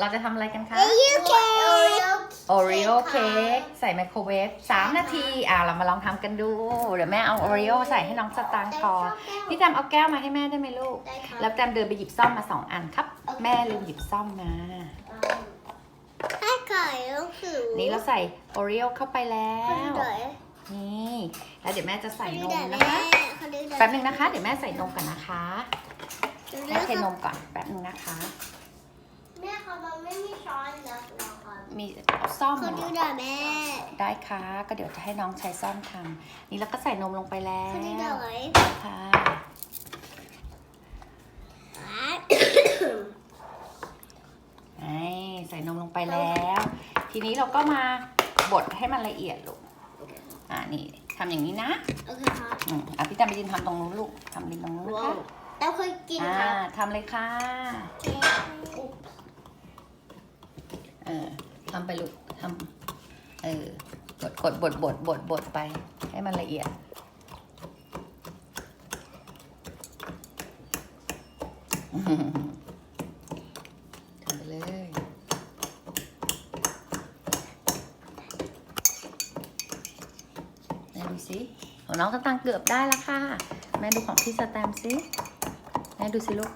เราจะทำอะไรกันคะ Oreo cake โอรีโอเค้กใส่ไมโครเวฟ3นาที อ่าเรามาลองทำกันดู เดี๋ยวแม่เอาโอรีโอใส่ให้น้องสตางค์ก่อนพี่แจมเอาแก้วมาให้แม่ได้ไหมลูก ได้ครับ แล้วแจมเดินไปหยิบซ่อมมาสองอันครับ แม่ลืมหยิบซ่อมมา ให้ไก่ลูกสูงนี่เราใส่โอรีโอเข้าไปแล้เขาดูวหน่อยนี่ แล้วเดี๋ยวแม่จะใส่นเขาดูมหอยนะคะเขาดูหอยแป๊บหนึ่งนะคะ เดี๋ยวแม่ใส่นมก่อนนะคะดูหแม่อยเทนมก่อนแป๊บหนึ่งนะคะ แม่เขาบอกไม่มีช้อนแล้วนะครับมีซ่อมเขาเหรดูอหน่อยแม่ได้ค่ะ ก็เดี๋ยวจะให้น้องใช้ซ่อมทำนี่แล้วก็ใส่นมลงไปแล้วเขาดูหน่อยค่ะนี่ใส่นมลงไปแล้ว ทีนี้เราก็มาบดให้มันละเอียดลูกอ่านี่ทำอย่างนี้นะโอเคครับอืมอะพี่จำไปยืนทำตรงนู้นลูกทำริมตรงนู้นนะว้าคะวแล้วเคยกินอ่าครับทำเลยค่ะ เออทำไปลูกทำเออกดกดบดบดบดบดไป ให้มันละเอียด ทำไปเลยแม่ดูสิของน้องสตังเกือบได้แล้วค่ะ แม่ดูของพี่สแตมสิแม่ดูสิลูก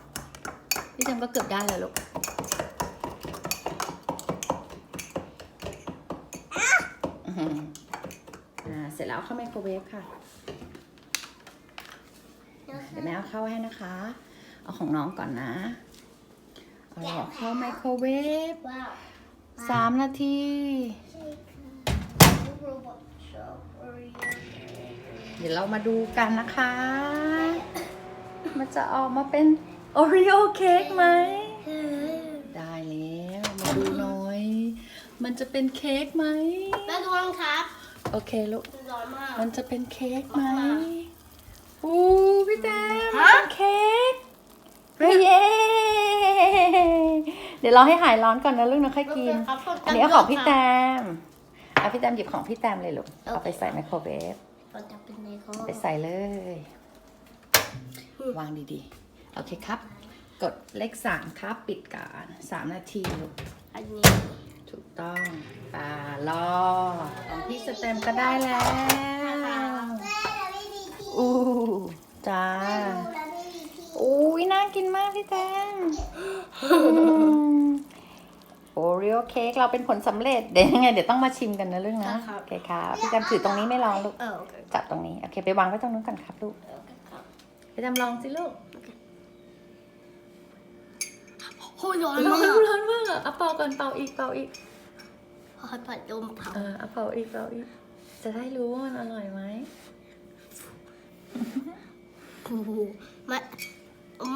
พี่แตมก็เกือบได้แล้วลูก อื้อหืออ่า เส ร็จแล้วเอาเข้าไมโครเวฟค่ะ เดี๋ยวแม่เอาเข้าให้นะคะ เอาของน้องก่อนนะ เอาหลอกเข้าไมโครเวฟว้าวสามนาทีโรบอทชอปโอรีโอเดี๋ยวเรามาดูกันนะคะ มันจะออกมาเป็นโอรีโอเค้กไหม ได้แล้ว มาดูหน่อย มันจะเป็นเค้กไหมแม่ระวังครับ โอเคลูก ร้อนมาก มันจะเป็นเค้กไหมออกมาอู้พี่แต้มฮะมันเป็นเค้กเย้เดี๋ยวเราให้หายร้อนก่อนนะลูกนะค่อยกิน ครับอันนี้เอาของพี่แตมเอาพี่แตมหยิบของพี่แตมเลยลูก เอาไปใส่ไมโครเวฟ มันจะเป็นในเขาไปใส่เลย วางดีๆ โอเคครับ กดเลขสามครับ ปิดการสามนาทีลูก อันนี้ ถูกต้องปลารอของ พี่สเต็มก็ได้แล้วอู้จ้าอุ้ยน่ากินมากพี่แตมโอรีโอเค้กเราเป็นผลสำเร็จเดี๋ยวยังไงเดี๋ยวต้องมาชิมกันนะเรื่องนะโอเคครับพี่แตมถือตรงนี้ไม่ลองลูกเออโอเคจับตรงนี้โอเคไปวางไว้ตรงนู้นก่อนครับลูกครับพี่แตมลองสิลูกโอ้ยร้อนร้อมานกร้อนมากอะเอาเป่าก่อนเป่าอีกเป่าอีก พอผัดลมเผาเออเอาเป่าอีกเป่าอีก จะได้รู้ว่ามันอร่อยไหมโอ้โหมัน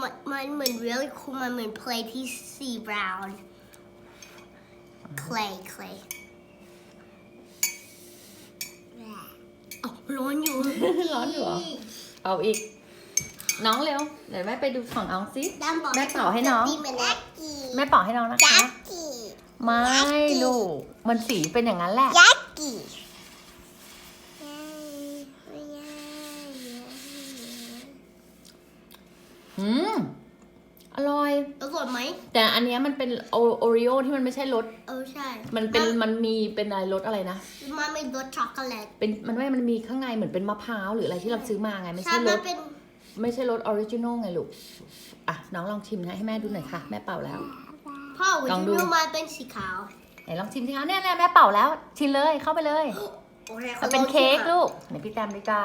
มันมันเหมือน really cool มันเหมือน play ที่ C Brown clay clay อ๋อร้อนอยู่ ร้อนอยู่เหรอเป่าอีก น้องเร็ว เดี๋ยวแม่ไปดูของน้องสิดำบอกแม่เป่าให้น้องตีเหมือนแจ็คกี้แม่เป่าให้น้องนะแจ็คะคกี้ ไม่ลูก มันสีเป็นอย่างนั้นแหละแจ็คกี้อืม อร่อย อร่อยไหม แต่อันเนี้ยมันเป็นโอโอริโอที่มันไม่ใช่รส เออใช่ มันเป็นมันมีเป็นอะไรรสอะไรนะ มันเป็นรสช็อกโกแลต เป็นมันไม่มันมีข้างในเหมือนเป็นมะพร้าวหรืออะไรที่เราซื้อมาไง ไม่ใช่ใช่รมัสนเป็นไม่ใช่รสออริจินอลไงลูก อะ น้องลองชิมนะให้แม่ดูหน่อยค่ะ แม่เป่าแล้ว พ่อลองดูวิญญาณมันเป็นสีขาวไหนลองชิมสิคะเนี่ยเนี่ยแม่เป่าแล้ว ชิมเลยเข้าไปเลย โอเคมันเป็นเค้กลูกไหนพี่แตมดิกา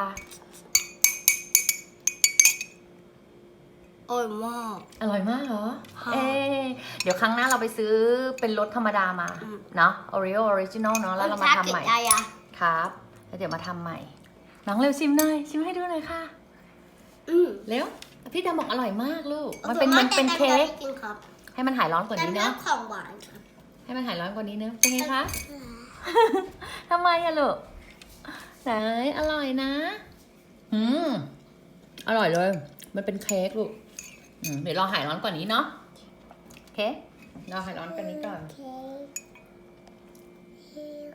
อร่อยมาก อร่อยมากเหรอ ค่ะเอะเดี๋ยวครั้งหน้าเราไปซื้อเป็นรสธรรมดามา อืม เนาะ Oreo Original เนาะแล้วเรามาทำใหม่ได้อะครับ แล้วเดี๋ยวมาทำใหม่ น้องเร็วชิมหน่อยชิมให้ดูหน่อยค่ะ อืมเร็ว พี่แตมบอกอร่อยมากลูก มันเป็น มันเป็นแต่เค้กแต่ไม่กินครับ ให้มันหายร้อนกว่าแต่นี้เนื้อเนาะของหวานครับให้มันหายร้อนกว่านี้เนอะเป็นไงคะทำไมอะลูกไหนอร่อยนะ อืมอร่อยเลย มันเป็นเค้กลูกอืมเดี๋ยวรอหายร้อนกว่านี้เนาะโอเครอหายร้อนกว่านี้ก่อนเค้ก